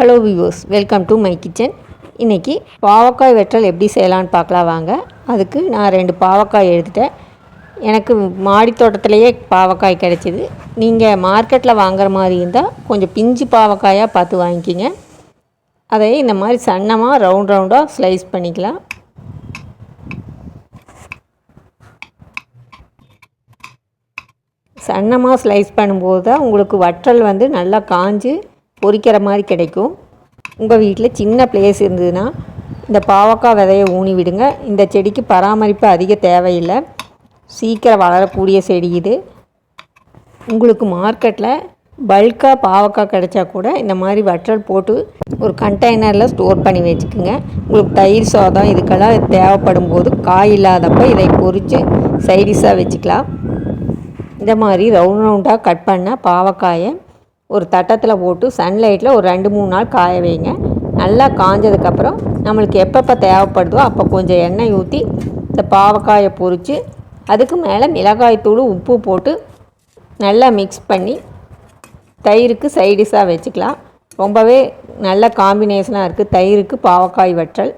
Hello viewers welcome to my kitchen இன்றைக்கி பாவக்காய் வெற்றல் எப்படி செய்யலான்னு பார்க்கலாம் வாங்க. அதுக்கு நான் ரெண்டு பாவக்காய் எடுத்துட்டேன். எனக்கு மாடி தோட்டத்திலேயே பாவக்காய் கிடச்சிது. நீங்கள் மார்க்கெட்டில் வாங்குற மாதிரி இருந்தால் கொஞ்சம் பிஞ்சு பாவக்காயாக பார்த்து வாங்கிக்கிங்க. அதை இந்த மாதிரி சன்னமாக ரவுண்ட் ரவுண்டாக ஸ்லைஸ் பண்ணிக்கலாம். சன்னமாக ஸ்லைஸ் பண்ணும்போது தான் உங்களுக்கு வற்றல் வந்து நல்லா காஞ்சு பொரிக்கிற மாதிரி கிடைக்கும். உங்கள் வீட்டில் சின்ன பிளேஸ் இருந்ததுன்னா இந்த பாவக்காய் விதையை ஊனி விடுங்க. இந்த செடிக்கு பராமரிப்பு அதிக தேவையில்லை. சீக்கிரம் வளரக்கூடிய செடி இது. உங்களுக்கு மார்க்கெட்டில் பல்காக பாவக்காய் கிடைச்சா கூட இந்த மாதிரி வற்றல் போட்டு ஒரு கண்டெய்னரில் ஸ்டோர் பண்ணி வச்சுக்கோங்க. உங்களுக்கு தயிர் சாதம் இதுக்கெல்லாம் தேவைப்படும் போது காய் இல்லாதப்போ இதை பொரித்து சைடிஷாக வச்சுக்கலாம். இந்த மாதிரி ரவுண்ட் ரவுண்டாக கட் பண்ண பாவக்காயை ஒரு தட்டத்தில் போட்டு சன்லைட்டில் ஒரு ரெண்டு மூணு நாள் காய வைங்க. நல்லா காஞ்சதுக்கப்புறம் நம்மளுக்கு எப்பப்போ தேவைப்படுதோ அப்போ கொஞ்சம் எண்ணெய் ஊற்றி இந்த பாவக்காயை பொரித்து அதுக்கு மேலே மிளகாய்த்தூள் உப்பு போட்டு நல்லா மிக்ஸ் பண்ணி தயிருக்கு சைடிஷாக வச்சுக்கலாம். ரொம்பவே நல்ல காம்பினேஷனாக இருக்குது தயிருக்கு பாவக்காய் வற்றல்.